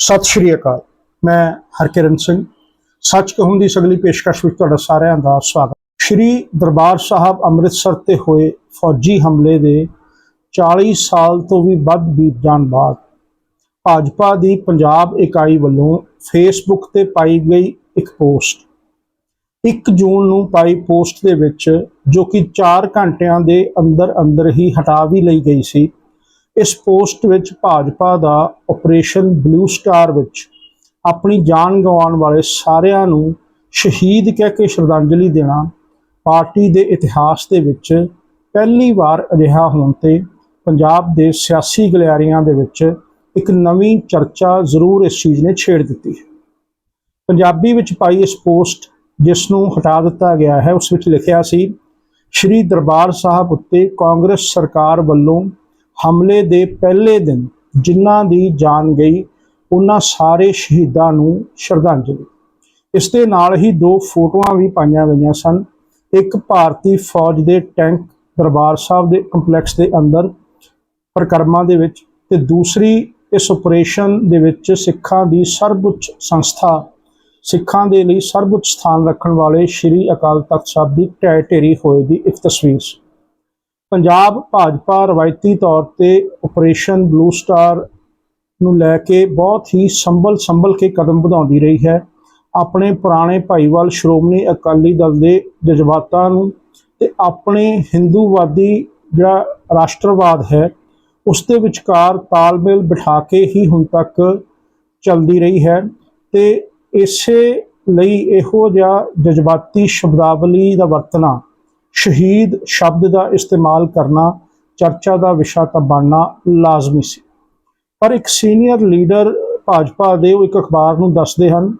ਸਤਿ ਸ਼੍ਰੀ ਅਕਾਲ। ਮੈਂ ਹਰਕਿਰਨ ਸਿੰਘ। ਸੱਚ ਕਹੂੰ ਦੀ ਸਗਲੀ ਪੇਸ਼ਕਸ਼ ਵਿੱਚ ਤੁਹਾਡਾ ਸਾਰਿਆਂ ਦਾ ਸਵਾਗਤ। ਸ਼੍ਰੀ ਦਰਬਾਰ ਸਾਹਿਬ ਅੰਮ੍ਰਿਤਸਰ ਤੇ ਹੋਏ ਫੌਜੀ ਹਮਲੇ ਦੇ 40 ਸਾਲ ਤੋਂ ਵੀ ਵੱਧ ਬੀਤ ਜਾਣ ਬਾਅਦ ਭਾਜਪਾ ਦੀ ਪੰਜਾਬ ਇਕਾਈ ਵੱਲੋਂ ਫੇਸਬੁੱਕ ਤੇ ਪਾਈ ਗਈ ਇੱਕ ਪੋਸਟ। 1 ਜੂਨ ਨੂੰ ਪਾਈ ਪੋਸਟ ਦੇ ਵਿੱਚ ਜੋ ਕਿ 4 ਘੰਟਿਆਂ ਦੇ ਅੰਦਰ ਅੰਦਰ ਹੀ ਹਟਾ ਵੀ ਲਈ ਗਈ ਸੀ ਇਸ ਪੋਸਟ ਵਿੱਚ ਭਾਜਪਾ ਦਾ ਆਪਰੇਸ਼ਨ ਬਲੂ ਸਟਾਰ ਵਿੱਚ ਆਪਣੀ ਜਾਨ ਗਵਾਉਣ ਵਾਲੇ ਸਾਰਿਆਂ ਨੂੰ ਸ਼ਹੀਦ ਕਹਿ ਕੇ ਸ਼ਰਧਾਂਜਲੀ ਦੇਣਾ, ਪਾਰਟੀ ਦੇ ਇਤਿਹਾਸ ਦੇ ਵਿੱਚ ਪਹਿਲੀ ਵਾਰ ਅਜਿਹਾ ਹੋਣ ਤੇ ਪੰਜਾਬ ਦੇ ਸਿਆਸੀ ਗਲਿਆਰੀਆਂ ਦੇ ਵਿੱਚ ਇੱਕ ਨਵੀਂ ਚਰਚਾ ਜ਼ਰੂਰ ਇਸ ਚੀਜ਼ ਨੇ ਛੇੜ ਦਿੱਤੀ ਹੈ। ਪੰਜਾਬੀ ਵਿੱਚ ਪਾਈ ਇਸ ਪੋਸਟ ਜਿਸ ਨੂੰ ਹਟਾ ਦਿੱਤਾ ਗਿਆ ਹੈ, ਉਸ ਵਿੱਚ ਲਿਖਿਆ ਸੀ, ਸ਼੍ਰੀ ਦਰਬਾਰ ਸਾਹਿਬ ਉੱਤੇ ਕਾਂਗਰਸ ਸਰਕਾਰ ਵੱਲੋਂ ਹਮਲੇ ਦੇ ਪਹਿਲੇ ਦਿਨ ਜਿਨ੍ਹਾਂ ਦੀ ਜਾਨ ਗਈ, ਉਹਨਾਂ ਸਾਰੇ ਸ਼ਹੀਦਾਂ ਨੂੰ ਸ਼ਰਧਾਂਜਲੀ। ਇਸ ਦੇ ਨਾਲ ਹੀ ਦੋ ਫੋਟੋਆਂ ਵੀ ਪਾਈਆਂ ਗਈਆਂ ਸਨ। ਇੱਕ ਭਾਰਤੀ ਫੌਜ ਦੇ ਟੈਂਕ ਦਰਬਾਰ ਸਾਹਿਬ ਦੇ ਕੰਪਲੈਕਸ ਦੇ ਅੰਦਰ ਪ੍ਰਕਰਮਾਂ ਦੇ ਵਿੱਚ ਤੇ ਦੂਸਰੀ ਇਸ ਆਪਰੇਸ਼ਨ ਦੇ ਵਿੱਚ ਸਿੱਖਾਂ ਦੀ ਸਰਵਉੱਚ ਸੰਸਥਾ, ਸਿੱਖਾਂ ਦੇ ਲਈ ਸਰਵਉੱਚ ਸਥਾਨ ਰੱਖਣ ਵਾਲੇ ਸ੍ਰੀ ਅਕਾਲ ਤਖਤ ਸਾਹਿਬ ਦੀ ਢਹਿ ਢੇਰੀ ਹੋਏ ਦੀ ਇੱਕ ਤਸਵੀਰ ਪੰਜਾਬ ਭਾਜਪਾ ਰਵਾਇਤੀ ਤੌਰ ਤੇ ਆਪਰੇਸ਼ਨ ਬਲੂ ਸਟਾਰ ਨੂੰ ਲੈ ਕੇ ਬਹੁਤ ਹੀ ਸੰਭਲ ਸੰਭਲ ਕੇ ਕਦਮ ਵਧਾਉਂਦੀ ਰਹੀ ਹੈ। ਆਪਣੇ ਪੁਰਾਣੇ ਭਾਈਵਾਲ ਸ਼੍ਰੋਮਣੀ ਅਕਾਲੀ ਦਲ ਦੇ ਜਜ਼ਬਾਤਾਂ ਨੂੰ ਤੇ ਆਪਣੇ ਹਿੰਦੂਵਾਦੀ ਜਿਹੜਾ ਰਾਸ਼ਟਰਵਾਦ ਹੈ, ਉਸ ਦੇ ਵਿਚਕਾਰ ਤਾਲਮੇਲ ਬਿਠਾ ਕੇ ਹੀ ਹੁਣ ਤੱਕ ਚੱਲਦੀ ਰਹੀ ਹੈ ਤੇ ਇਸੇ ਲਈ ਇਹੋ ਜਿਹਾ ਜਜ਼ਬਾਤੀ ਸ਼ਬਦਾਵਲੀ ਦਾ ਵਰਤਣਾ ਸ਼ਹੀਦ ਸ਼ਬਦ ਦਾ ਇਸਤੇਮਾਲ ਕਰਨਾ, ਚਰਚਾ ਦਾ ਵਿਸ਼ਾ ਤਾਂ ਬਣਨਾ ਲਾਜ਼ਮੀ ਸੀ। ਪਰ ਇੱਕ ਸੀਨੀਅਰ ਲੀਡਰ ਭਾਜਪਾ ਦੇ ਉਹ ਇੱਕ ਅਖਬਾਰ ਨੂੰ ਦੱਸਦੇ ਹਨ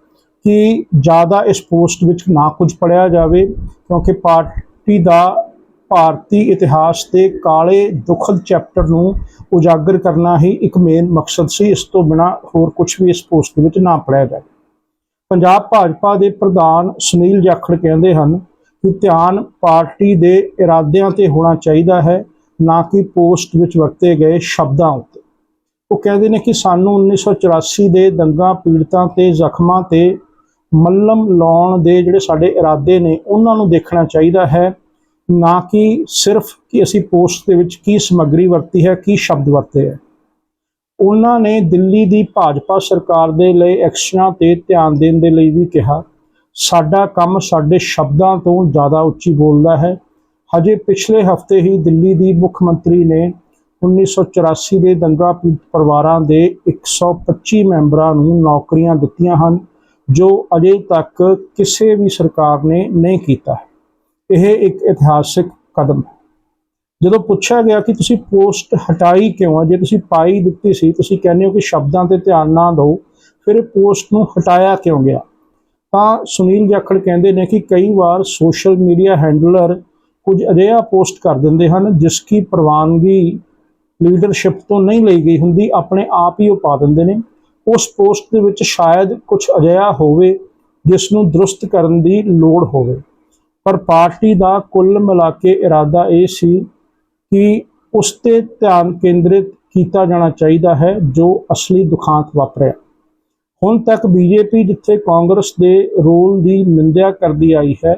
ਕਿ ਜ਼ਿਆਦਾ ਇਸ ਪੋਸਟ ਵਿੱਚ ਨਾ ਕੁਝ ਪੜਿਆ ਜਾਵੇ ਕਿਉਂਕਿ ਪਾਰਟੀ ਦਾ ਭਾਰਤੀ ਇਤਿਹਾਸ ਦੇ ਕਾਲੇ ਦੁਖਦ ਚੈਪਟਰ ਨੂੰ ਉਜਾਗਰ ਕਰਨਾ ਹੀ ਇੱਕ ਮੇਨ ਮਕਸਦ ਸੀ। ਇਸ ਤੋਂ ਬਿਨਾ ਹੋਰ ਕੁਝ ਵੀ ਇਸ ਪੋਸਟ ਦੇ ਵਿੱਚ ਨਾ ਪੜਿਆ ਜਾਵੇ। ਪੰਜਾਬ ਭਾਜਪਾ ਦੇ ਪ੍ਰਧਾਨ ਸੁਨੀਲ ਜਾਖੜ ਕਹਿੰਦੇ ਹਨ ਕਿ ਧਿਆਨ ਪਾਰਟੀ ਦੇ ਇਰਾਦਿਆਂ ਤੇ ਹੋਣਾ ਚਾਹੀਦਾ ਹੈ, ਨਾ ਕਿ ਪੋਸਟ ਵਿੱਚ ਵਰਤੇ ਗਏ ਸ਼ਬਦਾਂ ਉੱਤੇ। ਉਹ ਕਹਿੰਦੇ ਨੇ ਕਿ ਸਾਨੂੰ 1984 ਦੇ ਦੰਗਾ ਪੀੜਤਾਂ ਤੇ ਜ਼ਖਮਾਂ ਤੇ ਮੱਲਮ ਲਾਉਣ ਦੇ ਜਿਹੜੇ ਸਾਡੇ ਇਰਾਦੇ ਨੇ, ਉਹਨਾਂ ਨੂੰ ਦੇਖਣਾ ਚਾਹੀਦਾ ਹੈ, ਨਾ ਕਿ ਸਿਰਫ ਕਿ ਅਸੀਂ ਪੋਸਟ ਦੇ ਵਿੱਚ ਕੀ ਸਮੱਗਰੀ ਵਰਤੀ ਹੈ, ਕੀ ਸ਼ਬਦ ਵਰਤੇ ਹੈ। ਉਹਨਾਂ ਨੇ ਦਿੱਲੀ ਦੀ ਭਾਜਪਾ ਸਰਕਾਰ ਦੇ ਲਈ ਐਕਸ਼ਨਾਂ ਤੇ ਧਿਆਨ ਦੇਣ ਦੇ ਲਈ ਵੀ ਕਿਹਾ। ਸਾਡਾ ਕੰਮ ਸਾਡੇ ਸ਼ਬਦਾਂ ਤੋਂ ਜ਼ਿਆਦਾ ਉੱਚੀ ਬੋਲਦਾ ਹੈ। ਹਜੇ ਪਿਛਲੇ ਹਫ਼ਤੇ ਹੀ ਦਿੱਲੀ ਦੀ ਮੁੱਖ ਮੰਤਰੀ ਨੇ 1984 ਦੇ ਦੰਗਾ ਪੀੜਤ ਪਰਿਵਾਰਾਂ ਦੇ 125 ਮੈਂਬਰਾਂ ਨੂੰ ਨੌਕਰੀਆਂ ਦਿੱਤੀਆਂ ਹਨ, ਜੋ ਅਜੇ ਤੱਕ ਕਿਸੇ ਵੀ ਸਰਕਾਰ ਨੇ ਨਹੀਂ ਕੀਤਾ। ਇਹ ਇੱਕ ਇਤਿਹਾਸਿਕ ਕਦਮ ਹੈ। ਜਦੋਂ ਪੁੱਛਿਆ ਗਿਆ ਕਿ ਤੁਸੀਂ ਪੋਸਟ ਹਟਾਈ ਕਿਉਂ ਆ, ਜੇ ਤੁਸੀਂ ਪਾਈ ਦਿੱਤੀ ਸੀ, ਤੁਸੀਂ ਕਹਿੰਦੇ ਹੋ ਕਿ ਸ਼ਬਦਾਂ ਤੇ ਧਿਆਨ ਨਾ ਦਿਓ, ਫਿਰ ਪੋਸਟ ਨੂੰ ਹਟਾਇਆ ਕਿਉਂ ਗਿਆ? ਤਾਂ ਸੁਨੀਲ ਜਾਖੜ ਕਹਿੰਦੇ ਨੇ ਕਿ ਕਈ ਵਾਰ ਸੋਸ਼ਲ ਮੀਡੀਆ ਹੈਂਡਲਰ ਕੁਝ ਅਜਿਹਾ ਪੋਸਟ ਕਰ ਦਿੰਦੇ ਹਨ, ਜਿਸ ਕੀ ਪ੍ਰਵਾਨਗੀ ਲੀਡਰਸ਼ਿਪ ਤੋਂ ਨਹੀਂ ਲਈ ਗਈ ਹੁੰਦੀ, ਆਪਣੇ ਆਪ ਹੀ ਉਹ ਪਾ ਦਿੰਦੇ ਨੇ। ਉਸ ਪੋਸਟ ਦੇ ਵਿੱਚ ਸ਼ਾਇਦ ਕੁਝ ਅਜਿਹਾ ਹੋਵੇ, ਜਿਸ ਨੂੰ ਦਰੁਸਤ ਕਰਨ ਦੀ ਲੋੜ ਹੋਵੇ। ਪਰ ਪਾਰਟੀ ਦਾ ਕੁੱਲ ਮਿਲਾ ਕੇ ਇਰਾਦਾ ਇਹ ਸੀ ਕਿ ਉਸ ਤੇ ਧਿਆਨ ਕੇਂਦਰਿਤ ਕੀਤਾ ਜਾਣਾ ਚਾਹੀਦਾ ਹੈ, ਜੋ ਅਸਲੀ ਦੁਖਾਂਤ ਵਾਪਰਿਆ। ਹੁਣ ਤੱਕ ਬੀਜੇਪੀ ਜਿੱਥੇ ਕਾਂਗਰਸ ਦੇ ਰੋਲ ਦੀ ਨਿੰਦਿਆ ਕਰਦੀ ਆਈ ਹੈ,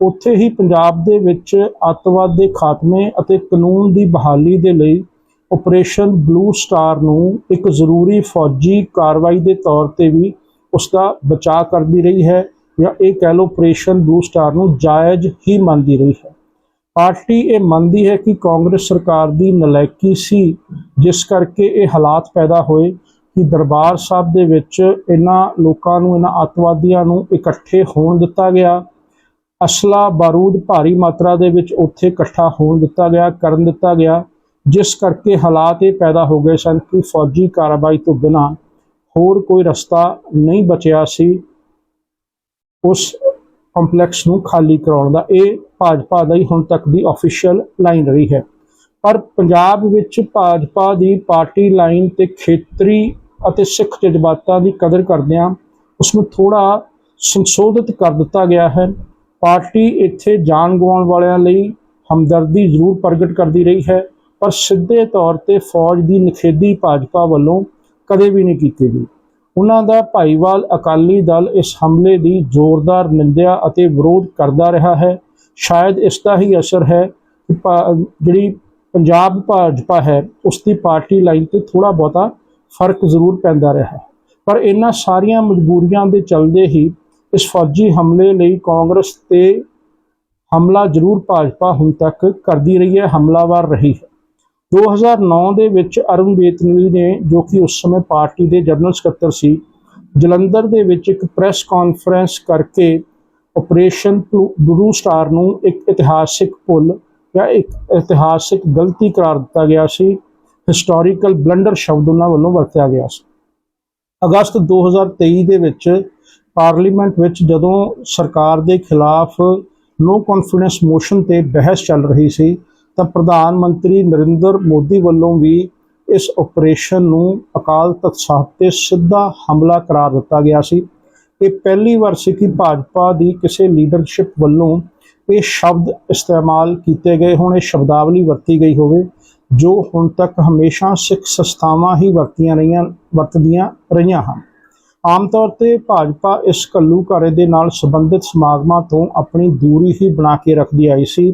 ਉੱਥੇ ਹੀ ਪੰਜਾਬ ਦੇ ਵਿੱਚ ਅੱਤਵਾਦ ਦੇ ਖਾਤਮੇ ਅਤੇ ਕਾਨੂੰਨ ਦੀ ਬਹਾਲੀ ਦੇ ਲਈ ਆਪਰੇਸ਼ਨ ਬਲੂ ਸਟਾਰ ਨੂੰ ਇੱਕ ਜ਼ਰੂਰੀ ਫੌਜੀ ਕਾਰਵਾਈ ਦੇ ਤੌਰ ਤੇ ਵੀ ਉਸ ਦਾ ਬਚਾਅ ਕਰਦੀ ਰਹੀ ਹੈ ਜਾਂ ਇਹ ਕਹਿ ਲਓ ਆਪਰੇਸ਼ਨ ਬਲੂ ਸਟਾਰ ਨੂੰ ਜਾਇਜ਼ ਹੀ ਮੰਨਦੀ ਰਹੀ ਹੈ। ਪਾਰਟੀ ਇਹ ਮੰਨਦੀ ਹੈ ਕਿ ਕਾਂਗਰਸ ਸਰਕਾਰ ਦੀ ਨਲਾਇਕੀ ਸੀ, ਜਿਸ ਕਰਕੇ ਇਹ ਹਾਲਾਤ ਪੈਦਾ ਹੋਏ ਕਿ ਦਰਬਾਰ ਸਾਹਿਬ ਦੇ ਵਿੱਚ ਇਹਨਾਂ ਲੋਕਾਂ ਨੂੰ, ਇਹਨਾਂ ਅੱਤਵਾਦੀਆਂ ਨੂੰ ਇਕੱਠੇ ਹੋਣ ਦਿੱਤਾ ਗਿਆ। ਅਸਲਾ ਬਾਰੂਦ ਭਾਰੀ ਮਾਤਰਾ ਦੇ ਵਿੱਚ ਉੱਥੇ ਇਕੱਠਾ ਹੋਣ ਦਿੱਤਾ ਗਿਆ, ਕਰਨ ਦਿੱਤਾ ਗਿਆ, ਜਿਸ ਕਰਕੇ ਹਾਲਾਤ ਇਹ ਪੈਦਾ ਹੋ ਗਏ ਸਨ ਕਿ ਫੌਜੀ ਕਾਰਵਾਈ ਤੋਂ ਬਿਨਾਂ ਹੋਰ ਕੋਈ ਰਸਤਾ ਨਹੀਂ ਬਚਿਆ ਸੀ ਉਸ ਕੰਪਲੈਕਸ ਨੂੰ ਖਾਲੀ ਕਰਾਉਣ ਦਾ। ਇਹ ਭਾਜਪਾ ਦਾ ਹੀ ਹੁਣ ਤੱਕ ਦੀ ਅਫੀਸ਼ੀਅਲ ਲਾਈਨ ਰਹੀ ਹੈ। ਪਰ ਪੰਜਾਬ ਵਿੱਚ ਭਾਜਪਾ ਦੀ ਪਾਰਟੀ ਲਾਈਨ ਤੇ ਖੇਤਰੀ ਅਤੇ ਸਿੱਖ ਜਜ਼ਬਾਤਾਂ ਦੀ ਕਦਰ ਕਰਦਿਆਂ ਉਸ ਨੂੰ ਥੋੜਾ ਸੰਸ਼ੋਧਿਤ ਕਰ ਦਿੱਤਾ ਗਿਆ ਹੈ। ਪਾਰਟੀ ਇੱਥੇ ਜਾਨ ਗਵਾਉਣ ਵਾਲਿਆਂ ਲਈ ਹਮਦਰਦੀ ਜ਼ਰੂਰ ਪ੍ਰਗਟ ਕਰਦੀ ਰਹੀ ਹੈ, ਪਰ ਸਿੱਧੇ ਤੌਰ ਤੇ ਫੌਜ ਦੀ ਨਖੇਦੀ ਭਾਜਪਾ ਵੱਲੋਂ ਕਦੇ ਵੀ ਨਹੀਂ ਕੀਤੀ ਗਈ। ਉਹਨਾਂ ਦਾ ਭਾਈਵਾਲ ਅਕਾਲੀ ਦਲ ਇਸ ਹਮਲੇ ਦੀ ਜ਼ੋਰਦਾਰ ਨਿੰਦਿਆ ਅਤੇ ਵਿਰੋਧ ਕਰਦਾ ਰਿਹਾ ਹੈ। ਸ਼ਾਇਦ ਇਸ ਦਾ ਹੀ ਅਸਰ ਹੈ ਕਿ ਜਿਹੜੀ ਪੰਜਾਬ ਭਾਜਪਾ ਹੈ ਉਸ ਦੀ ਪਾਰਟੀ ਲਾਈਨ ਤੇ ਥੋੜਾ ਬਹੁਤਾ ਫ਼ਰਕ ਜ਼ਰੂਰ ਪੈਂਦਾ ਰਿਹਾ। ਹੈ ਪਰ ਇਹਨਾਂ ਸਾਰੀਆਂ ਮਜਬੂਰੀਆਂ ਦੇ ਚਲਦੇ ਹੀ ਇਸ ਫੌਜੀ ਹਮਲੇ ਲਈ ਕਾਂਗਰਸ ਤੇ ਹਮਲਾ ਜ਼ਰੂਰ ਭਾਜਪਾ ਹੁਣ ਤੱਕ ਕਰਦੀ ਰਹੀ ਹੈ, ਹਮਲਾਵਰ ਰਹੀ ਹੈ। 2009 ਦੇ ਵਿੱਚ ਅਰੁਣ ਜੇਤਲੀ ਨੇ, ਜੋ ਕਿ ਉਸ ਸਮੇਂ ਪਾਰਟੀ ਦੇ ਜਨਰਲ ਸਕੱਤਰ ਸੀ, ਜਲੰਧਰ ਦੇ ਵਿੱਚ ਇੱਕ ਪ੍ਰੈਸ ਕਾਨਫਰੰਸ ਕਰਕੇ ਆਪਰੇਸ਼ਨ ਬਲੂ ਸਟਾਰ ਨੂੰ ਇੱਕ ਇਤਿਹਾਸਿਕ ਭੁੱਲ ਜਾਂ ਇੱਕ ਇਤਿਹਾਸਿਕ ਗਲਤੀ ਕਰਾਰ ਦਿੱਤਾ ਗਿਆ ਸੀ। ਹਿਸਟੋਰੀਕਲ ਬਲੰਡਰ ਸ਼ਬਦ ਉਹਨਾਂ ਵੱਲੋਂ ਵਰਤਿਆ ਗਿਆ ਸੀ। ਅਗਸਤ 2023 ਦੇ ਵਿੱਚ ਪਾਰਲੀਮੈਂਟ ਵਿੱਚ ਜਦੋਂ ਸਰਕਾਰ ਦੇ ਖਿਲਾਫ ਨੋ ਕੌਨਫੀਡੈਂਸ ਮੋਸ਼ਨ ਤੇ ਬਹਿਸ ਚੱਲ ਰਹੀ ਸੀ, ਤਾਂ ਪ੍ਰਧਾਨ ਮੰਤਰੀ ਨਰਿੰਦਰ ਮੋਦੀ ਵੱਲੋਂ ਵੀ ਇਸ ਆਪਰੇਸ਼ਨ ਨੂੰ ਅਕਾਲ ਤਖਤ ਸਾਹਿਬ ਤੇ ਸਿੱਧਾ ਹਮਲਾ ਕਰਾਰ ਦਿੱਤਾ ਗਿਆ ਸੀ। ਇਹ ਪਹਿਲੀ ਵਾਰ ਸੀ ਕਿ ਭਾਜਪਾ ਦੀ ਕਿਸੇ ਲੀਡਰਸ਼ਿਪ ਵੱਲੋਂ ਇਹ ਸ਼ਬਦ ਇਸਤੇਮਾਲ ਕੀਤੇ ਗਏ ਹੋਣ, ਇਹ ਸ਼ਬਦਾਵਲੀ ਵਰਤੀ ਗਈ ਹੋਵੇ। ਜੋ ਹੁਣ ਤੱਕ ਹਮੇਸ਼ਾ ਸਿੱਖ ਸੰਸਥਾਵਾਂ ਹੀ ਵਰਤੀਆਂ ਰਹੀਆਂ, ਵਰਤਦੀਆਂ ਰਹੀਆਂ ਹਨ। ਆਮ ਤੌਰ ਤੇ ਭਾਜਪਾ ਇਸ ਘੱਲੂਘਾਰੇ ਦੇ ਨਾਲ ਸੰਬੰਧਿਤ ਸਮਾਗਮਾਂ ਤੋਂ ਆਪਣੀ ਦੂਰੀ ਹੀ ਬਣਾ ਕੇ ਰੱਖਦੀ ਆਈ ਸੀ।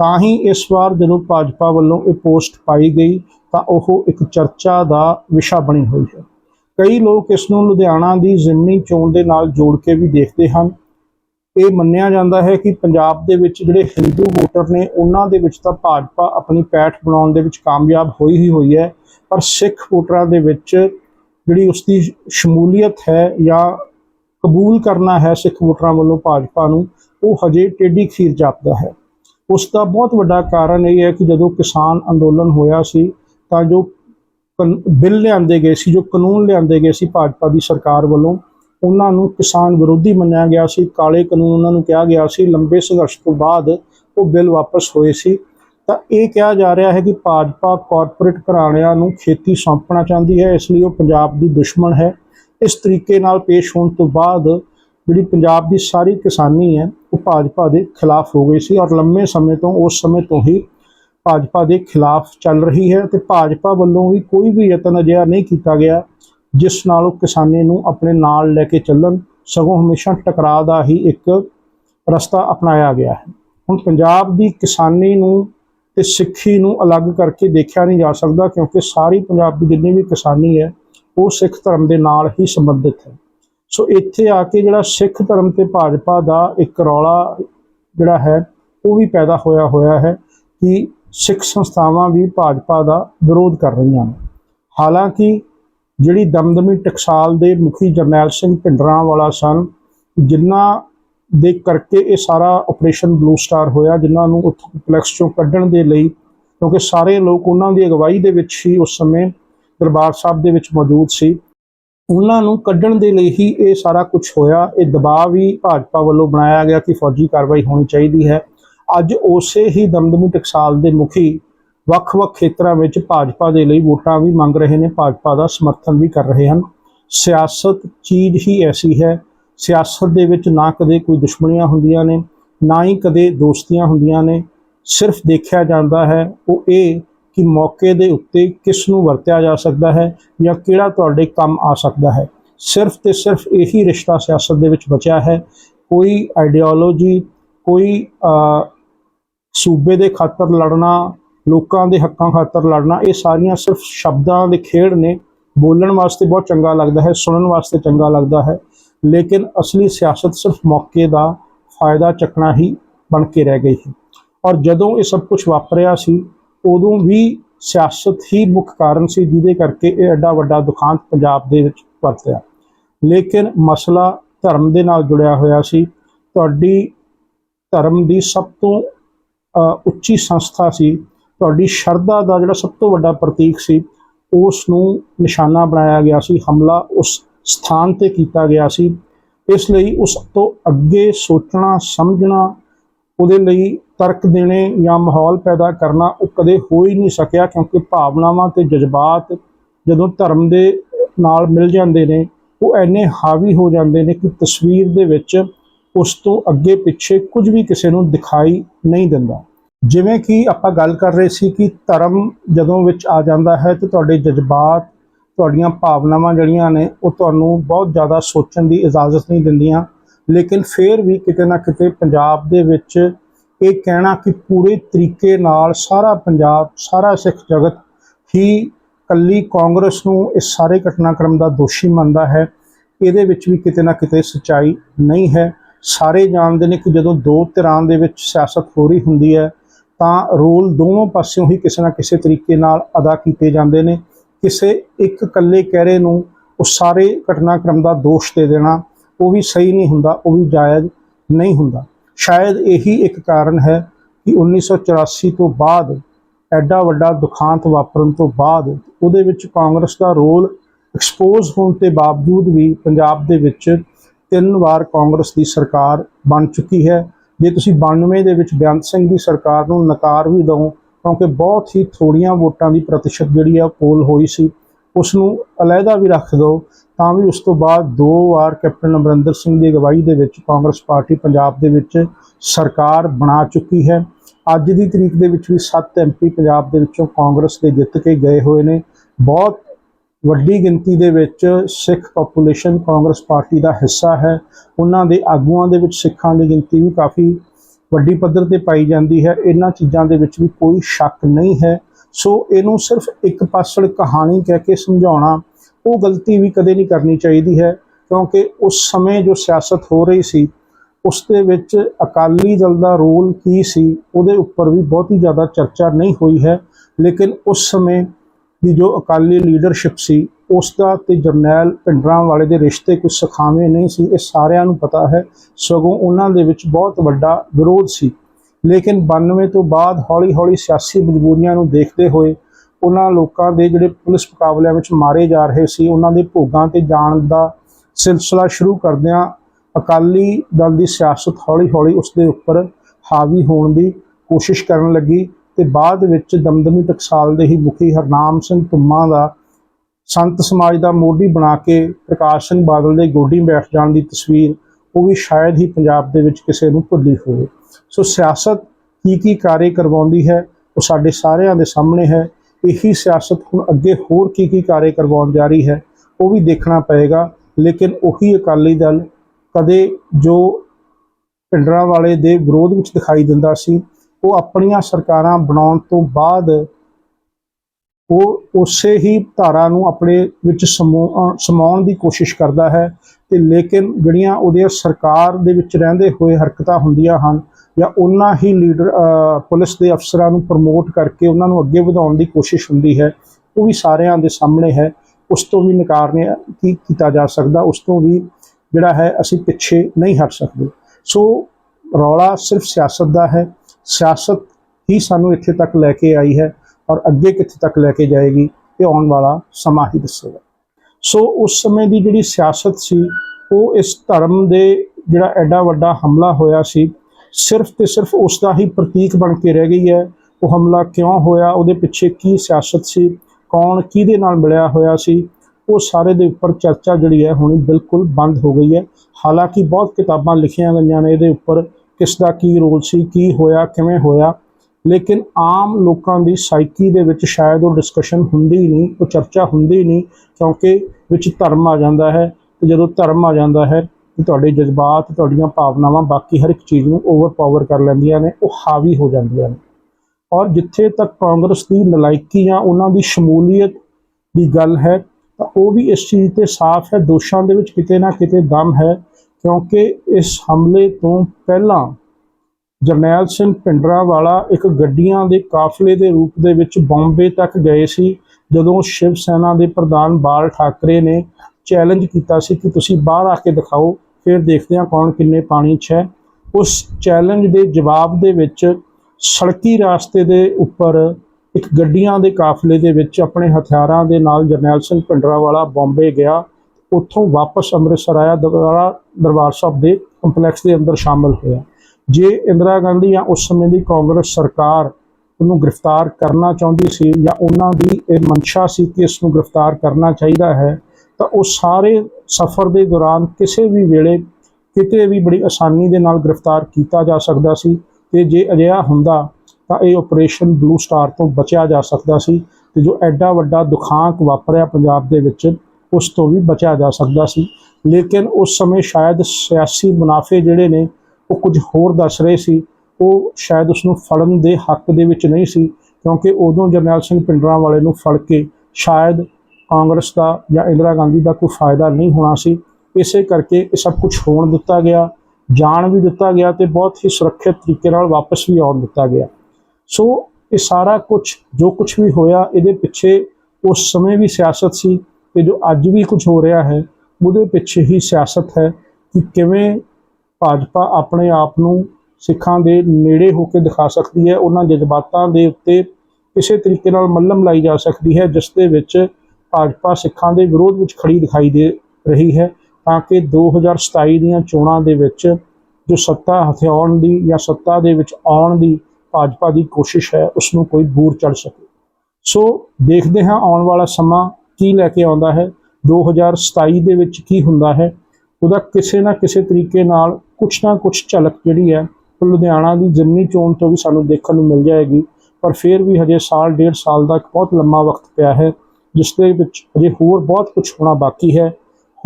ਤਾਂ ਹੀ ਇਸ ਵਾਰ ਜਦੋਂ ਭਾਜਪਾ ਵੱਲੋਂ ਇਹ ਪੋਸਟ ਪਾਈ ਗਈ, ਤਾਂ ਉਹ ਇੱਕ ਚਰਚਾ ਦਾ ਵਿਸ਼ਾ ਬਣੀ ਹੋਈ ਹੈ। ਕਈ ਲੋਕ ਇਸ ਨੂੰ ਲੁਧਿਆਣਾ ਦੀ ਜ਼ਿਮਨੀ ਚੋਣ ਦੇ ਨਾਲ ਜੋੜ ਕੇ ਵੀ ਦੇਖਦੇ ਹਨ। ਇਹ ਮੰਨਿਆ ਜਾਂਦਾ ਹੈ ਕਿ ਪੰਜਾਬ ਦੇ ਵਿੱਚ ਜਿਹੜੇ ਹਿੰਦੂ ਵੋਟਰ ਨੇ, ਉਹਨਾਂ ਦੇ ਵਿੱਚ ਤਾਂ ਭਾਜਪਾ ਆਪਣੀ ਪੈਠ ਬਣਾਉਣ ਦੇ ਵਿੱਚ ਕਾਮਯਾਬ ਹੋਈ ਹੀ ਹੋਈ ਹੈ। ਪਰ ਸਿੱਖ ਵੋਟਰਾਂ ਦੇ ਵਿੱਚ ਜਿਹੜੀ ਉਸ ਦੀ ਸ਼ਮੂਲੀਅਤ ਹੈ ਜਾਂ ਕਬੂਲ ਕਰਨਾ ਹੈ ਸਿੱਖ ਵੋਟਰਾਂ ਵੱਲੋਂ ਭਾਜਪਾ ਨੂੰ, ਉਹ ਹਜੇ ਟੇਢੀ ਖੀਰ ਜਾਪਦਾ ਹੈ। ਉਸ ਦਾ ਬਹੁਤ ਵੱਡਾ ਕਾਰਨ ਇਹ ਹੈ ਕਿ ਜਦੋਂ ਕਿਸਾਨ ਅੰਦੋਲਨ ਹੋਇਆ ਸੀ, ਤਾਂ ਜੋ ਬਿੱਲ ਲਿਆਂਦੇ ਗਏ ਸੀ, ਜੋ ਕਾਨੂੰਨ ਲਿਆਂਦੇ ਗਏ ਸੀ ਭਾਜਪਾ ਦੀ ਸਰਕਾਰ ਵੱਲੋਂ ਉਹਨਾਂ ਨੂੰ ਕਿਸਾਨ ਵਿਰੋਧੀ ਮੰਨਿਆ ਗਿਆ ਸੀ, ਕਾਲੇ ਕਾਨੂੰਨ ਉਹਨਾਂ ਨੂੰ ਕਿਹਾ ਗਿਆ ਸੀ, ਲੰਬੇ ਸੰਘਰਸ਼ ਤੋਂ ਬਾਅਦ ਉਹ ਬਿੱਲ ਵਾਪਸ ਹੋਏ ਸੀ। ਤਾਂ ਇਹ ਕਿਹਾ ਜਾ ਰਿਹਾ ਹੈ ਕਿ ਭਾਜਪਾ ਕਾਰਪੋਰੇਟ ਘਰਾਣਿਆਂ ਨੂੰ ਖੇਤੀ ਸੌਂਪਣਾ ਚਾਹੁੰਦੀ ਹੈ, ਇਸ ਲਈ ਉਹ ਪੰਜਾਬ ਦੀ ਦੁਸ਼ਮਣ ਹੈ। ਇਸ ਤਰੀਕੇ ਨਾਲ ਪੇਸ਼ ਹੋਣ ਤੋਂ ਬਾਅਦ ਜਿਹੜੀ ਪੰਜਾਬ ਦੀ ਸਾਰੀ ਕਿਸਾਨੀ ਹੈ, ਉਹ ਭਾਜਪਾ ਦੇ ਖਿਲਾਫ ਹੋ ਗਈ ਸੀ ਔਰ ਲੰਮੇ ਸਮੇਂ ਤੋਂ, ਉਸ ਸਮੇਂ ਤੋਂ ਹੀ ਭਾਜਪਾ ਦੇ ਖਿਲਾਫ ਚੱਲ ਰਹੀ ਹੈ ਤੇ ਭਾਜਪਾ ਵੱਲੋਂ ਵੀ ਕੋਈ ਵੀ ਯਤਨ ਅਜਿਹਾ ਨਹੀਂ ਕੀਤਾ ਗਿਆ। ਜਿਸ ਨਾਲ ਉਹ ਕਿਸਾਨੀ ਨੂੰ ਆਪਣੇ ਨਾਲ ਲੈ ਕੇ ਚੱਲਣ, ਸਗੋਂ ਹਮੇਸ਼ਾ ਟਕਰਾਅ ਦਾ ਹੀ ਇੱਕ ਰਸਤਾ ਅਪਣਾਇਆ ਗਿਆ ਹੈ। ਹੁਣ ਪੰਜਾਬ ਦੀ ਕਿਸਾਨੀ ਨੂੰ ਤੇ ਸਿੱਖੀ ਨੂੰ ਅਲੱਗ ਕਰਕੇ ਦੇਖਿਆ ਨਹੀਂ ਜਾ ਸਕਦਾ, ਕਿਉਂਕਿ ਸਾਰੀ ਪੰਜਾਬ ਦੀ ਜਿੰਨੀ ਵੀ ਕਿਸਾਨੀ ਹੈ, ਉਹ ਸਿੱਖ ਧਰਮ ਦੇ ਨਾਲ ਹੀ ਸੰਬੰਧਿਤ ਹੈ। ਸੋ ਇੱਥੇ ਆ ਕੇ ਜਿਹੜਾ ਸਿੱਖ ਧਰਮ ਤੇ ਭਾਜਪਾ ਦਾ ਇੱਕ ਰੌਲਾ ਜਿਹੜਾ ਹੈ, ਉਹ ਵੀ ਪੈਦਾ ਹੋਇਆ ਹੋਇਆ ਹੈ ਕਿ ਸਿੱਖ ਸੰਸਥਾਵਾਂ ਵੀ ਭਾਜਪਾ ਦਾ ਵਿਰੋਧ ਕਰ ਰਹੀਆਂ ਨੇ। ਹਾਲਾਂਕਿ ਜਿਹੜੀ ਦਮਦਮੀ ਟਕਸਾਲ ਦੇ ਮੁਖੀ ਜਰਨੈਲ ਸਿੰਘ ਭਿੰਡਰਾਂ ਵਾਲਾ ਸਨ, ਜਿਨ੍ਹਾਂ ਦੇ ਕਰਕੇ ਇਹ ਸਾਰਾ ਆਪਰੇਸ਼ਨ ਬਲੂ ਸਟਾਰ ਹੋਇਆ, ਜਿਨ੍ਹਾਂ ਨੂੰ ਉੱਥੋਂ ਕੰਪਲੈਕਸ ਚੋਂ ਕੱਢਣ ਦੇ ਲਈ, ਕਿਉਂਕਿ ਸਾਰੇ ਲੋਕ ਉਹਨਾਂ ਦੀ ਅਗਵਾਈ ਦੇ ਵਿੱਚ ਹੀ ਉਸ ਸਮੇਂ ਦਰਬਾਰ ਸਾਹਿਬ ਦੇ ਵਿੱਚ ਮੌਜੂਦ ਸੀ। ਉਹਨਾਂ ਨੂੰ ਕੱਢਣ ਦੇ ਲਈ ਹੀ ਇਹ ਸਾਰਾ ਕੁਝ ਹੋਇਆ। ਇਹ ਦਬਾਅ ਵੀ ਭਾਜਪਾ ਵੱਲੋਂ ਬਣਾਇਆ ਗਿਆ ਕਿ ਫੌਜੀ ਕਾਰਵਾਈ ਹੋਣੀ ਚਾਹੀਦੀ ਹੈ। ਅੱਜ ਉਸੇ ਹੀ ਦਮਦਮੀ ਟਕਸਾਲ ਦੇ ਮੁਖੀ ਵੱਖ-ਵੱਖ ਖੇਤਰਾਂ ਵਿੱਚ ਭਾਜਪਾ ਦੇ ਲਈ ਵੋਟਾਂ ਵੀ ਮੰਗ ਰਹੇ ਨੇ, ਭਾਜਪਾ ਦਾ ਸਮਰਥਨ ਵੀ ਕਰ ਰਹੇ ਹਨ। ਸਿਆਸਤ ਚੀਜ਼ ਹੀ ਐਸੀ ਹੈ, ਸਿਆਸਤ ਦੇ ਵਿੱਚ ਨਾ ਕਦੇ ਕੋਈ ਦੁਸ਼ਮਣੀਆਂ ਹੁੰਦੀਆਂ ਨੇ, ਨਾ ਹੀ ਕਦੇ ਦੋਸਤੀਆਂ ਹੁੰਦੀਆਂ ਨੇ। ਸਿਰਫ ਦੇਖਿਆ ਜਾਂਦਾ ਹੈ ਉਹ ਇਹ ਕਿ ਮੌਕੇ ਦੇ ਉੱਤੇ ਕਿਸ ਨੂੰ ਵਰਤਿਆ ਜਾ ਸਕਦਾ ਹੈ ਜਾਂ ਕਿਹੜਾ ਤੁਹਾਡੇ ਕੰਮ ਆ ਸਕਦਾ ਹੈ। ਸਿਰਫ ਤੇ ਸਿਰਫ ਇਹੀ ਰਿਸ਼ਤਾ ਸਿਆਸਤ ਦੇ ਵਿੱਚ ਬਚਿਆ ਹੈ। ਕੋਈ ਆਈਡੀਓਲੋਜੀ ਕੋਈ ਸੂਬੇ ਦੇ ਖਾਤਰ ਲੜਨਾ ਲੋਕਾਂ ਦੇ ਹੱਕਾਂ ਖਾਤਰ ਲੜਨਾ, ਇਹ ਸਾਰੀਆਂ ਸਿਰਫ ਸ਼ਬਦਾਂ ਦੇ ਖੇਡ ਨੇ। ਬੋਲਣ ਵਾਸਤੇ ਬਹੁਤ ਚੰਗਾ ਲੱਗਦਾ ਹੈ, ਸੁਣਨ ਵਾਸਤੇ ਚੰਗਾ ਲੱਗਦਾ ਹੈ। ਲੇਕਿਨ ਅਸਲੀ ਸਿਆਸਤ ਸਿਰਫ ਮੌਕੇ ਦਾ ਫਾਇਦਾ ਚੱਕਣਾ ਹੀ ਬਣ ਕੇ ਰਹਿ ਗਈ ਹੈ। ਔਰ ਜਦੋਂ ਇਹ ਸਭ ਕੁਝ ਵਾਪਰਿਆ ਸੀ, ਉਦੋਂ ਵੀ ਸਿਆਸਤ ਹੀ ਮੁੱਖ ਕਾਰਨ ਸੀ, ਜਿਹਦੇ ਕਰਕੇ ਇਹ ਐਡਾ ਵੱਡਾ ਦੁਖਾਂਤ ਪੰਜਾਬ ਦੇ ਵਿੱਚ ਵਰਤਿਆ। ਲੇਕਿਨ ਮਸਲਾ ਧਰਮ ਦੇ ਨਾਲ ਜੁੜਿਆ ਹੋਇਆ ਸੀ। ਤੁਹਾਡੀ ਧਰਮ ਦੀ ਸਭ ਤੋਂ ਉੱਚੀ ਸੰਸਥਾ ਸੀ। ਤੁਹਾਡੀ ਸ਼ਰਧਾ ਦਾ ਜਿਹੜਾ ਸਭ ਤੋਂ ਵੱਡਾ ਪ੍ਰਤੀਕ ਸੀ, ਉਸ ਨੂੰ ਨਿਸ਼ਾਨਾ ਬਣਾਇਆ ਗਿਆ ਸੀ, ਹਮਲਾ ਉਸ ਸਥਾਨ ਤੇ ਕੀਤਾ ਗਿਆ ਸੀ। ਇਸ ਲਈ ਉਸ ਤੋਂ ਅੱਗੇ ਸੋਚਣਾ, ਸਮਝਣਾ, ਉਹਦੇ ਲਈ ਤਰਕ ਦੇਣੇ ਜਾਂ ਮਾਹੌਲ ਪੈਦਾ ਕਰਨਾ ਉਹ ਕਦੇ ਹੋ ਹੀ ਨਹੀਂ ਸਕਿਆ, ਕਿਉਂਕਿ ਭਾਵਨਾਵਾਂ ਤੇ ਜਜ਼ਬਾਤ ਜਦੋਂ ਧਰਮ ਦੇ ਨਾਲ ਮਿਲ ਜਾਂਦੇ ਨੇ, ਉਹ ਐਨੇ ਹਾਵੀ ਹੋ ਜਾਂਦੇ ਨੇ ਕਿ ਤਸਵੀਰ ਦੇ ਵਿੱਚ ਉਸ ਤੋਂ ਅੱਗੇ ਪਿੱਛੇ ਕੁਝ ਵੀ ਕਿਸੇ ਨੂੰ ਦਿਖਾਈ ਨਹੀਂ ਦਿੰਦਾ। ਜਿਵੇਂ ਕਿ ਆਪਾਂ ਗੱਲ ਕਰ ਰਹੇ ਸੀ ਕਿ ਧਰਮ ਜਦੋਂ ਵਿੱਚ ਆ ਜਾਂਦਾ ਹੈ ਤੇ ਤੁਹਾਡੇ ਜਜ਼ਬਾਤ, ਤੁਹਾਡੀਆਂ ਭਾਵਨਾਵਾਂ ਜਿਹੜੀਆਂ ਨੇ, ਉਹ ਤੁਹਾਨੂੰ ਬਹੁਤ ਜ਼ਿਆਦਾ ਸੋਚਣ ਦੀ ਇਜਾਜ਼ਤ ਨਹੀਂ ਦਿੰਦੀਆਂ। ਲੇਕਿਨ ਫਿਰ ਵੀ ਕਿਤੇ ਨਾ ਕਿਤੇ ਪੰਜਾਬ ਦੇ ਵਿੱਚ ਇਹ ਕਹਿਣਾ ਕਿ ਪੂਰੇ ਤਰੀਕੇ ਨਾਲ ਸਾਰਾ ਪੰਜਾਬ, ਸਾਰਾ ਸਿੱਖ ਜਗਤ ਹੀ ਕੱਲੀ ਕਾਂਗਰਸ ਨੂੰ ਇਸ ਸਾਰੇ ਘਟਨਾਕ੍ਰਮ ਦਾ ਦੋਸ਼ੀ ਮੰਨਦਾ ਹੈ, ਇਹਦੇ ਵਿੱਚ ਵੀ ਕਿਤੇ ਨਾ ਕਿਤੇ ਸਚਾਈ ਨਹੀਂ ਹੈ। ਸਾਰੇ ਜਾਣਦੇ ਨੇ ਕਿ ਜਦੋਂ ਦੋ ਧਿਰਾਂ ਦੇ ਵਿੱਚ ਸਿਆਸਤ ਹੋ ਰਹੀ ਹੁੰਦੀ ਹੈ ਤਾਂ ਰੋਲ ਦੋਨੋਂ ਪਾਸਿਓਂ ਹੀ ਕਿਸੇ ਨਾ ਕਿਸੇ ਤਰੀਕੇ ਨਾਲ ਅਦਾ ਕੀਤੇ ਜਾਂਦੇ ਨੇ। ਕਿਸੇ ਇੱਕ ਇਕੱਲੇ ਕਹਿਰੇ ਨੂੰ ਉਹ ਸਾਰੇ ਘਟਨਾਕ੍ਰਮ ਦਾ ਦੋਸ਼ ਦੇ ਦੇਣਾ, ਉਹ ਵੀ ਸਹੀ ਨਹੀਂ ਹੁੰਦਾ, ਉਹ ਵੀ ਜਾਇਜ਼ ਨਹੀਂ ਹੁੰਦਾ। ਸ਼ਾਇਦ ਇਹੀ ਇੱਕ ਕਾਰਨ ਹੈ ਕਿ 1984 ਤੋਂ ਬਾਅਦ, ਐਡਾ ਵੱਡਾ ਦੁਖਾਂਤ ਵਾਪਰਨ ਤੋਂ ਬਾਅਦ, ਉਹਦੇ ਵਿੱਚ ਕਾਂਗਰਸ ਦਾ ਰੋਲ ਐਕਸਪੋਜ਼ ਹੋਣ ਦੇ ਬਾਵਜੂਦ ਵੀ ਪੰਜਾਬ ਦੇ ਵਿੱਚ ਤਿੰਨ ਵਾਰ ਕਾਂਗਰਸ ਦੀ ਸਰਕਾਰ ਬਣ ਚੁੱਕੀ ਹੈ। ਜੇ ਤੁਸੀਂ 92 ਦੇ ਵਿੱਚ ਬੇਅੰਤ ਸਿੰਘ ਦੀ ਸਰਕਾਰ ਨੂੰ ਨਕਾਰ ਵੀ ਦਿਓ ਕਿਉਂਕਿ ਬਹੁਤ ਹੀ ਥੋੜੀਆਂ ਵੋਟਾਂ ਦੀ ਪ੍ਰਤੀਸ਼ਤ ਜਿਹੜੀ ਆ ਪੋਲ ਹੋਈ ਸੀ ਉਸ ਨੂੰ ਅਲੱਗਾ ਵੀ ਰੱਖ ਦਿਓ ਤਾਂ ਵੀ ਉਸ ਤੋਂ ਬਾਅਦ ਦੋ ਵਾਰ ਕੈਪਟਨ ਅਮਰਿੰਦਰ ਸਿੰਘ ਦੀ ਅਗਵਾਈ ਦੇ ਵਿੱਚ ਕਾਂਗਰਸ ਪਾਰਟੀ ਪੰਜਾਬ ਦੇ ਵਿੱਚ ਸਰਕਾਰ ਬਣਾ ਚੁੱਕੀ ਹੈ। ਅੱਜ ਦੀ ਤਰੀਕ ਦੇ ਵਿੱਚ ਵੀ 7 ਐਮਪੀ ਪੰਜਾਬ ਦੇ ਵਿੱਚੋਂ ਕਾਂਗਰਸ ਦੇ ਜਿੱਤ ਕੇ ਗਏ ਹੋਏ ਨੇ। ਬਹੁਤ ਵੱਡੀ ਗਿਣਤੀ ਦੇ ਵਿੱਚ ਸਿੱਖ ਪੋਪੂਲੇਸ਼ਨ ਕਾਂਗਰਸ ਪਾਰਟੀ ਦਾ ਹਿੱਸਾ ਹੈ। ਉਹਨਾਂ ਦੇ ਆਗੂਆਂ ਦੇ ਵਿੱਚ ਸਿੱਖਾਂ ਦੀ ਗਿਣਤੀ ਵੀ ਕਾਫੀ ਵੱਡੀ ਪੱਧਰ ਤੇ ਪਾਈ ਜਾਂਦੀ ਹੈ। ਇਹਨਾਂ ਚੀਜ਼ਾਂ ਦੇ ਵਿੱਚ ਵੀ ਕੋਈ ਸ਼ੱਕ ਨਹੀਂ ਹੈ। ਸੋ ਇਹਨੂੰ ਸਿਰਫ ਇੱਕ ਪਾਸੜ ਕਹਾਣੀ ਕਹਿ ਕੇ ਸਮਝਾਉਣਾ, ਉਹ ਗਲਤੀ ਵੀ ਕਦੇ ਨਹੀਂ ਕਰਨੀ ਚਾਹੀਦੀ ਹੈ, ਕਿਉਂਕਿ ਉਸ ਸਮੇਂ ਜੋ ਸਿਆਸਤ ਹੋ ਰਹੀ ਸੀ, ਉਸ ਦੇ ਵਿੱਚ ਅਕਾਲੀ ਦਲ ਦਾ ਰੋਲ ਕੀ ਸੀ, ਉਹਦੇ ਉੱਪਰ ਵੀ ਬਹੁਤੀ ਜ਼ਿਆਦਾ ਚਰਚਾ ਨਹੀਂ ਹੋਈ ਹੈ। ਲੇਕਿਨ ਉਸ ਸਮੇਂ ਦੀ ਜੋ ਅਕਾਲੀ ਲੀਡਰਸ਼ਿਪ ਸੀ ਉਸ ਦਾ ਤੇ ਜਰਨੈਲ ਭਿੰਡਰਾਂ ਵਾਲੇ ਦੇ ਰਿਸ਼ਤੇ ਕੁਝ ਸਖਾਵੇਂ ਨਹੀਂ ਸੀ, ਇਹ ਸਾਰਿਆਂ ਨੂੰ ਪਤਾ ਹੈ। ਸਗੋਂ ਉਹਨਾਂ ਦੇ ਵਿੱਚ ਬਹੁਤ ਵੱਡਾ ਵਿਰੋਧ ਸੀ। ਲੇਕਿਨ 92 ਤੋਂ ਬਾਅਦ ਹੌਲੀ-ਹੌਲੀ ਸਿਆਸੀ ਮਜਬੂਰੀਆਂ ਨੂੰ ਦੇਖਦੇ ਹੋਏ ਉਹਨਾਂ ਲੋਕਾਂ ਦੇ ਜਿਹੜੇ ਪੁਲਿਸ ਮੁਕਾਬਲਿਆਂ ਵਿੱਚ ਮਾਰੇ ਜਾ ਰਹੇ ਸੀ, ਉਹਨਾਂ ਦੇ ਭੋਗਾਂ ਤੇ ਜਾਣ ਦਾ ਸਿਲਸਿਲਾ ਸ਼ੁਰੂ ਕਰਦਿਆਂ ਅਕਾਲੀ ਦਲ ਦੀ ਸਿਆਸਤ ਹੌਲੀ-ਹੌਲੀ ਉਸ ਦੇ ਉੱਪਰ ਹਾਵੀ ਹੋਣ ਦੀ ਕੋਸ਼ਿਸ਼ ਕਰਨ ਲੱਗੀ। ਤੇ ਬਾਅਦ ਵਿੱਚ ਦਮਦਮੀ ਟਕਸਾਲ ਦੇ ਹੀ ਮੁਖੀ ਹਰਨਾਮ ਸਿੰਘ ਧੁੰਮਾ ਦਾ ਸੰਤ ਸਮਾਜ ਦਾ ਮੋਢੀ ਬਣਾ ਕੇ ਪ੍ਰਕਾਸ਼ ਸਿੰਘ ਬਾਦਲ ਦੇ ਗੋਡੀ ਬੈਠ ਜਾਣ ਦੀ ਤਸਵੀਰ, ਉਹ ਵੀ ਸ਼ਾਇਦ ਹੀ ਪੰਜਾਬ ਦੇ ਵਿੱਚ ਕਿਸੇ ਨੂੰ ਭੁੱਲੀ ਹੋਵੇ। ਸੋ ਸਿਆਸਤ ਕੀ ਕੀ ਕਾਰੇ ਕਰਵਾਉਂਦੀ ਹੈ, ਉਹ ਸਾਡੇ ਸਾਰਿਆਂ ਦੇ ਸਾਹਮਣੇ ਹੈ। ਇਹੀ ਸਿਆਸਤ ਹੁਣ ਅੱਗੇ ਹੋਰ ਕੀ ਕੀ ਕਾਰੇ ਕਰਵਾਉਣ ਜਾ ਰਹੀ ਹੈ, ਉਹ ਵੀ ਦੇਖਣਾ ਪਏਗਾ। ਲੇਕਿਨ ਉਹੀ ਅਕਾਲੀ ਦਲ ਕਦੇ ਜੋ ਪਿੰਡਰਾਂ ਵਾਲੇ ਦੇ ਵਿਰੋਧ ਵਿੱਚ ਦਿਖਾਈ ਦਿੰਦਾ ਸੀ ਉਹ ਆਪਣੀਆਂ ਸਰਕਾਰਾਂ ਬਣਾਉਣ ਤੋਂ ਬਾਅਦ ਉਹ ਉਸੇ ਹੀ ਧਾਰਾ ਨੂੰ ਆਪਣੇ ਵਿੱਚ ਸਮੋ- ਸਮਾਉਣ ਦੀ ਕੋਸ਼ਿਸ਼ ਕਰਦਾ ਹੈ ਤੇ ਲੇਕਿਨ ਜਿਹੜੀਆਂ ਉਹਦੇ ਸਰਕਾਰ ਦੇ ਵਿੱਚ ਰਹਿੰਦੇ ਹੋਏ ਹਰਕਤਾਂ ਹੁੰਦੀਆਂ ਹਨ ਜਾਂ ਉਹਨਾਂ ਹੀ ਲੀਡਰ ਪੁਲਿਸ ਦੇ ਅਫਸਰਾਂ ਨੂੰ ਪ੍ਰਮੋਟ ਕਰਕੇ ਉਹਨਾਂ ਨੂੰ ਅੱਗੇ ਵਧਾਉਣ ਦੀ ਕੋਸ਼ਿਸ਼ ਹੁੰਦੀ ਹੈ, ਉਹ ਵੀ ਸਾਰਿਆਂ ਦੇ ਸਾਹਮਣੇ ਹੈ, ਉਸ ਤੋਂ ਵੀ ਨਕਾਰਨੇ ਕੀ ਕੀਤਾ ਜਾ ਸਕਦਾ, ਉਸ ਤੋਂ ਵੀ ਜਿਹੜਾ ਹੈ ਅਸੀਂ ਪਿੱਛੇ ਨਹੀਂ ਹਟ ਸਕਦੇ। ਸੋ ਰੌਲਾ ਸਿਰਫ ਸਿਆਸਤ ਦਾ ਹੈ ਸਿਆਸਤ ਹੀ ਸਾਨੂੰ ਇੱਥੇ ਤੱਕ ਲੈ ਕੇ ਆਈ ਹੈ ਔਰ ਅੱਗੇ ਕਿੱਥੇ ਤੱਕ ਲੈ ਕੇ ਜਾਏਗੀ, ਇਹ ਆਉਣ ਵਾਲਾ ਸਮਾਂ ਹੀ ਦੱਸੇਗਾ। ਸੋ ਉਸ ਸਮੇਂ ਦੀ ਜਿਹੜੀ ਸਿਆਸਤ ਸੀ, ਉਹ ਇਸ ਧਰਮ ਦੇ ਜਿਹੜਾ ਐਡਾ ਵੱਡਾ ਹਮਲਾ ਹੋਇਆ ਸੀ, ਸਿਰਫ ਤੇ ਸਿਰਫ ਉਸ ਦਾ ਹੀ ਪ੍ਰਤੀਕ ਬਣ ਕੇ ਰਹਿ ਗਈ ਹੈ। ਉਹ ਹਮਲਾ ਕਿਉਂ ਹੋਇਆ, ਉਹਦੇ ਪਿੱਛੇ ਕੀ ਸਿਆਸਤ ਸੀ, ਕੌਣ ਕਿਹਦੇ ਨਾਲ ਮਿਲਿਆ ਹੋਇਆ ਸੀ, ਉਹ ਸਾਰੇ ਦੇ ਉੱਪਰ ਚਰਚਾ ਜਿਹੜੀ ਹੈ, ਹੁਣ ਬਿਲਕੁਲ ਬੰਦ ਹੋ ਗਈ ਹੈ। ਹਾਲਾਂਕਿ ਬਹੁਤ ਕਿਤਾਬਾਂ ਲਿਖੀਆਂ ਗਈਆਂ ਨੇ, ਇਹਦੇ ਉੱਪਰ ਕਿਸ ਦਾ ਕੀ ਰੋਲ ਸੀ, ਕੀ ਹੋਇਆ, ਕਿਵੇਂ ਹੋਇਆ। ਲੇਕਿਨ ਆਮ ਲੋਕਾਂ ਦੀ ਸਾਈਕੀ ਦੇ ਵਿੱਚ ਸ਼ਾਇਦ ਉਹ ਡਿਸਕਸ਼ਨ ਹੁੰਦੀ ਨਹੀਂ, ਉਹ ਚਰਚਾ ਹੁੰਦੀ ਨਹੀਂ, ਕਿਉਂਕਿ ਵਿੱਚ ਧਰਮ ਆ ਜਾਂਦਾ ਹੈ ਤੇ ਜਦੋਂ ਧਰਮ ਆ ਜਾਂਦਾ ਹੈ ਤੁਹਾਡੇ ਜਜ਼ਬਾਤ, ਤੁਹਾਡੀਆਂ ਭਾਵਨਾਵਾਂ ਬਾਕੀ ਹਰ ਇੱਕ ਚੀਜ਼ ਨੂੰ ਓਵਰਪਾਵਰ ਕਰ ਲੈਂਦੀਆਂ ਨੇ, ਉਹ ਹਾਵੀ ਹੋ ਜਾਂਦੀਆਂ ਨੇ। ਔਰ ਜਿੱਥੇ ਤੱਕ ਕਾਂਗਰਸ ਦੀ ਨਲਾਇਕੀ ਜਾਂ ਉਹਨਾਂ ਦੀ ਸ਼ਮੂਲੀਅਤ ਦੀ ਗੱਲ ਹੈ, ਤਾਂ ਉਹ ਵੀ ਇਸ ਚੀਜ਼ ਤੇ ਸਾਫ਼ ਹੈ, ਦੋਸ਼ਾਂ ਦੇ ਵਿੱਚ ਕਿਤੇ ਨਾ ਕਿਤੇ ਦਮ ਹੈ ਕਿਉਂਕਿ ਇਸ ਹਮਲੇ ਤੋਂ ਪਹਿਲਾਂ ਜਰਨੈਲ ਸਿੰਘ ਪਿੰਡਰਾ ਵਾਲਾ ਇੱਕ ਗੱਡੀਆਂ ਦੇ ਕਾਫਲੇ ਦੇ ਰੂਪ ਦੇ ਵਿੱਚ ਬੰਬੇ ਤੱਕ ਗਏ ਸੀ, ਜਦੋਂ ਸ਼ਿਵ ਸੈਨਾ ਦੇ ਪ੍ਰਧਾਨ ਬਾਲ ਠਾਕਰੇ ਨੇ ਚੈਲੰਜ ਕੀਤਾ ਸੀ ਕਿ ਤੁਸੀਂ ਬਾਹਰ ਆ ਕੇ ਦਿਖਾਓ, ਫਿਰ ਦੇਖਦੇ ਹਾਂ ਕੌਣ ਕਿੰਨੇ ਪਾਣੀ 'ਚ ਹੈ। ਉਸ ਚੈਲੰਜ ਦੇ ਜਵਾਬ ਦੇ ਵਿੱਚ ਸੜਕੀ ਰਾਸਤੇ ਦੇ ਉੱਪਰ ਇੱਕ ਗੱਡੀਆਂ ਦੇ ਕਾਫਲੇ ਦੇ ਵਿੱਚ ਆਪਣੇ ਹਥਿਆਰਾਂ ਦੇ ਨਾਲ ਜਰਨੈਲ ਸਿੰਘ ਪਿੰਡਰਾ ਵਾਲਾ ਬੰਬੇ ਗਿਆ। ਉੱਥੋਂ ਵਾਪਸ ਅੰਮ੍ਰਿਤਸਰ ਆਇਆ ਦੁਬਾਰਾ ਦਰਬਾਰ ਸਾਹਿਬ ਦੇ ਕੰਪਲੈਕਸ ਦੇ ਅੰਦਰ ਸ਼ਾਮਲ ਹੋਇਆ। ਜੇ ਇੰਦਰਾ ਗਾਂਧੀ ਜਾਂ ਉਸ ਸਮੇਂ ਦੀ ਕਾਂਗਰਸ ਸਰਕਾਰ ਨੂੰ ਗ੍ਰਿਫਤਾਰ ਕਰਨਾ ਚਾਹੁੰਦੀ ਸੀ ਜਾਂ ਉਹਨਾਂ ਦੀ ਇਹ ਮਨਸ਼ਾ ਸੀ ਕਿ ਇਸ ਨੂੰ ਗ੍ਰਿਫਤਾਰ ਕਰਨਾ ਚਾਹੀਦਾ ਹੈ, ਤਾਂ ਉਹ ਸਾਰੇ ਸਫ਼ਰ ਦੇ ਦੌਰਾਨ ਕਿਸੇ ਵੀ ਵੇਲੇ ਕਿਤੇ ਵੀ ਬੜੀ ਆਸਾਨੀ ਦੇ ਨਾਲ ਗ੍ਰਿਫਤਾਰ ਕੀਤਾ ਜਾ ਸਕਦਾ ਸੀ ਤੇ ਜੇ ਅਜਿਹਾ ਹੁੰਦਾ ਤਾਂ ਇਹ ਆਪਰੇਸ਼ਨ ਬਲੂ ਸਟਾਰ ਤੋਂ ਬਚਿਆ ਜਾ ਸਕਦਾ ਸੀ ਤੇ ਜੋ ਐਡਾ ਵੱਡਾ ਦੁਖਾਂਤ ਵਾਪਰਿਆ ਪੰਜਾਬ ਦੇ ਵਿੱਚ ਉਸ ਤੋਂ ਵੀ ਬਚਿਆ ਜਾ ਸਕਦਾ ਸੀ। ਲੇਕਿਨ ਉਸ ਸਮੇਂ ਸ਼ਾਇਦ ਸਿਆਸੀ ਮੁਨਾਫੇ ਜਿਹੜੇ ਨੇ, ਉਹ ਕੁਝ ਹੋਰ ਦੱਸ ਰਹੇ ਸੀ। ਉਹ ਸ਼ਾਇਦ ਉਸ ਨੂੰ ਫੜਨ ਦੇ ਹੱਕ ਦੇ ਵਿੱਚ ਨਹੀਂ ਸੀ, ਕਿਉਂਕਿ ਉਦੋਂ ਜਰਨੈਲ ਸਿੰਘ ਪਿੰਡਰਾਂ ਵਾਲੇ ਨੂੰ ਫੜ ਕੇ ਸ਼ਾਇਦ ਕਾਂਗਰਸ ਦਾ ਜਾਂ ਇੰਦਰਾ ਗਾਂਧੀ ਦਾ ਕੋਈ ਫਾਇਦਾ ਨਹੀਂ ਹੋਣਾ ਸੀ। ਇਸੇ ਕਰਕੇ ਇਹ ਸਭ ਕੁਝ ਹੋਣ ਦਿੱਤਾ ਗਿਆ, ਜਾਣ ਵੀ ਦਿੱਤਾ ਗਿਆ ਤੇ ਬਹੁਤ ਹੀ ਸੁਰੱਖਿਅਤ ਤਰੀਕੇ ਨਾਲ ਵਾਪਸ ਵੀ ਆਉਣ ਦਿੱਤਾ ਗਿਆ। ਸੋ ਇਹ ਸਾਰਾ ਕੁਝ, ਜੋ ਕੁਝ ਵੀ ਹੋਇਆ, ਇਹਦੇ ਪਿੱਛੇ ਉਸ ਸਮੇਂ ਵੀ ਸਿਆਸਤ ਸੀ। ਤੇ ਜੋ ਅੱਜ ਵੀ ਕੁਝ ਹੋ ਰਿਹਾ ਹੈ, ਉਹਦੇ ਪਿੱਛੇ ਹੀ ਸਿਆਸਤ ਹੈ ਕਿ ਕਿਵੇਂ ਭਾਜਪਾ ਆਪਣੇ ਆਪ ਨੂੰ ਸਿੱਖਾਂ ਦੇ ਨੇੜੇ ਹੋ ਕੇ ਦਿਖਾ ਸਕਦੀ ਹੈ, ਉਹਨਾਂ ਜਜ਼ਬਾਤਾਂ ਦੇ ਉੱਤੇ ਕਿਸੇ ਤਰੀਕੇ ਨਾਲ ਮੱਲਮ ਲਾਈ ਜਾ ਸਕਦੀ ਹੈ, ਜਿਸ ਦੇ ਵਿੱਚ ਭਾਜਪਾ ਸਿੱਖਾਂ ਦੇ ਵਿਰੋਧ ਵਿੱਚ ਖੜੀ ਦਿਖਾਈ ਦੇ ਰਹੀ ਹੈ, ਤਾਂ ਕਿ 2027 ਦੀਆਂ ਚੋਣਾਂ ਦੇ ਵਿੱਚ ਜੋ ਸੱਤਾ ਹਥਿਆਉਣ ਦੀ ਜਾਂ ਸੱਤਾ ਦੇ ਵਿੱਚ ਆਉਣ ਦੀ ਭਾਜਪਾ ਦੀ ਕੋਸ਼ਿਸ਼ ਹੈ ਉਸ ਨੂੰ ਕੋਈ ਬੂਰ ਚੜ ਸਕੇ। ਸੋ ਦੇਖਦੇ ਹਾਂ ਆਉਣ ਵਾਲਾ ਸਮਾਂ ਕੀ ਲੈ ਕੇ ਆਉਂਦਾ ਹੈ? 2027 ਦੇ ਵਿੱਚ ਕੀ ਹੁੰਦਾ ਹੈ? ਉਹਦਾ ਕਿਸੇ ਨਾ ਕਿਸੇ ਤਰੀਕੇ ਨਾਲ ਕੁਛ ਨਾ ਕੁਛ ਝਲਕ ਜਿਹੜੀ ਹੈ, ਉਹ ਲੁਧਿਆਣਾ ਦੀ ਜਿਮਨੀ ਚੋਣ ਤੋਂ ਵੀ ਸਾਨੂੰ ਦੇਖਣ ਨੂੰ ਮਿਲ ਜਾਏਗੀ। ਪਰ ਫਿਰ ਵੀ ਹਜੇ ਸਾਲ, ਡੇਢ ਸਾਲ ਦਾ ਇੱਕ ਬਹੁਤ ਲੰਮਾ ਵਕਤ ਪਿਆ ਹੈ, ਜਿਸ ਦੇ ਵਿੱਚ ਹਜੇ ਹੋਰ ਬਹੁਤ ਕੁਝ ਹੋਣਾ ਬਾਕੀ ਹੈ।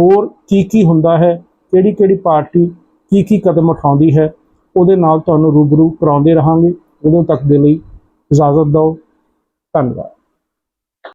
ਹੋਰ ਕੀ ਕੀ ਹੁੰਦਾ ਹੈ? ਕਿਹੜੀ ਕਿਹੜੀ ਪਾਰਟੀ ਕੀ ਕੀ ਕਦਮ ਉਠਾਉਂਦੀ ਹੈ? ਉਹਦੇ ਨਾਲ ਤੁਹਾਨੂੰ ਰੂਬਰੂ ਕਰਾਉਂਦੇ ਰਹਾਂਗੇ। ਉਦੋਂ ਤੱਕ ਦੇ ਲਈ ਇਜਾਜ਼ਤ ਦਿਓ। ਧੰਨਵਾਦ।